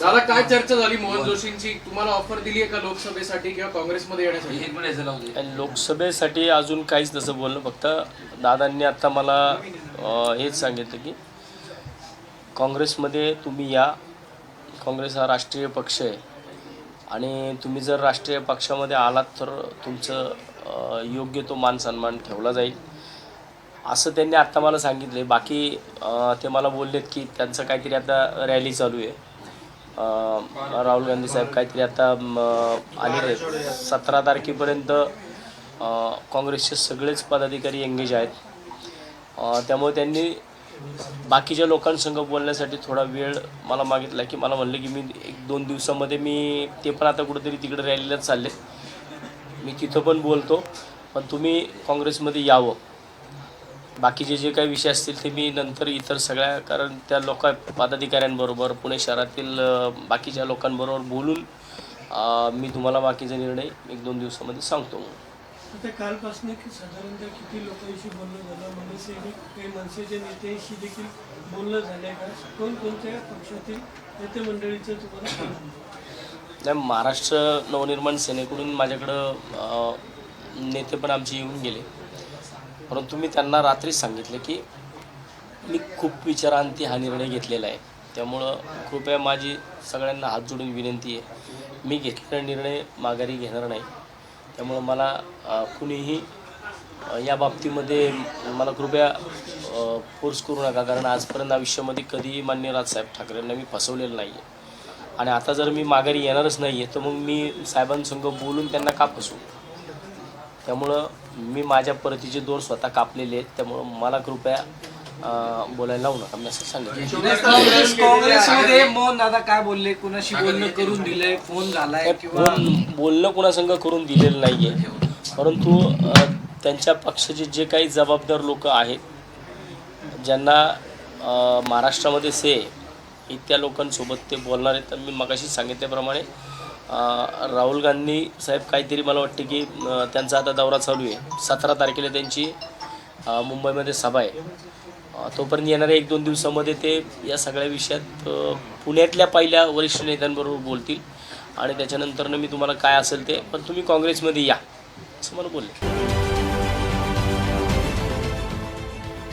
दादा काय चर्चा झाली? मोहन जोशींची तुम्हाला ऑफर दिली आहे का लोकसभेसाठी किंवा काँग्रेसमध्ये येण्यासाठी? आणि लोकसभेसाठी अजून काहीच तसं बोललं फक्त दादांनी आता मला हेच सांगितलं की काँग्रेसमध्ये तुम्ही या. काँग्रेस हा राष्ट्रीय पक्ष आहे. आणि तुम्ही जर राष्ट्रीय पक्षामध्ये आलात तर तुमचं योग्य तो मान सन्मान ठेवला जाईल. असं त्यांनी आत्ता मला सांगितले बाकी ते मला बोललेत की त्यांचं काहीतरी आता रॅली चालू आहे. राहुल गांधी साहेब काहीतरी आता आलेले आहेत. सतरा तारखेपर्यंत काँग्रेसचे सगळेच पदाधिकारी एंगेज आहेत. त्यामुळे त्यांनी बाकीच्या लोकांसंग बोलण्यासाठी थोडा वेळ मला मागितला की मला म्हणलं की मी एक दोन दिवसामध्ये मी ते पण आता कुठेतरी तिकडे रॅलीलाच चालले मी तिथं पण बोलतो पण तुम्ही काँग्रेसमध्ये यावं. बाकीचे जे काही विषय असतील ते मी नंतर इतर सगळ्या कारण त्या लोक पदाधिकाऱ्यांबरोबर पुणे शहरातील बाकीच्या लोकांबरोबर बोलून मी तुम्हाला बाकीचा निर्णय एक दोन दिवसामध्ये सांगतो आता कालपासून की साधारणतः किती लोकांशी बोलणं झालं? मनसे काही मनसेच्या नेत्यांशी देखील बोलणं झालंय का? कोणकोणत्या पक्षातील नेते मंडळीचं तुम्हाला फोन आलं? नाही महाराष्ट्र नवनिर्माण सेनेकडून माझ्याकडं नेते पण आमचे येऊन गेले. परंतु मी त्यांना रात्रीच सांगितलं की मी खूप विचारांती हा निर्णय घेतलेला आहे. त्यामुळं कृपया माझी सगळ्यांना हात जोडून विनंती आहे. मी घेतलेला निर्णय माघारी घेणार नाही. त्यामुळं मला कुणीही या बाबतीमध्ये मला कृपया फोर्स करू नका. कारण आजपर्यंत आयुष्यामध्ये कधीही मान्य राजसाहेब ठाकरेंना मी फसवलेलं नाही आहे आणि आता जर मी माघारी येणारच नाही आहे तर मग मी साहेबांसंग बोलून त्यांना का फसवू? त्यामुळं मी माझ्या परतीचे दोर स्वतः कापलेले आहेत त्यामुळं मला कृपया बोलायला लावू नका. मी असं सांगितलं काँग्रेस काँग्रेसमध्ये मोहन दादा काय बोलले? कुणाशी बोलणं करून दिलंय? फोन झालाय किंवा बोलणं कोणासंग करून दिलेलं नाही आहे परंतु त्यांच्या पक्षाचे जे काही जबाबदार लोक आहेत ज्यांना महाराष्ट्रामध्ये से इत्या लोकांसोबत ते बोलणार आहेत. तर मी मगाशी सांगितल्याप्रमाणे राहुल गांधी साहेब काहीतरी मला वाटते की त्यांचा आता दौरा चालू आहे. सतरा तारखेला त्यांची मुंबईमध्ये सभा आहे. तोपर्यंत येणाऱ्या एक दोन दिवसामध्ये ते या सगळ्या विषयात पुण्यातल्या पहिल्या वरिष्ठ नेत्यांबरोबर बोलतील. आणि त्याच्यानंतरनं मी तुम्हाला काय असेल ते पण तुम्ही काँग्रेसमध्ये या असं मला बोलले.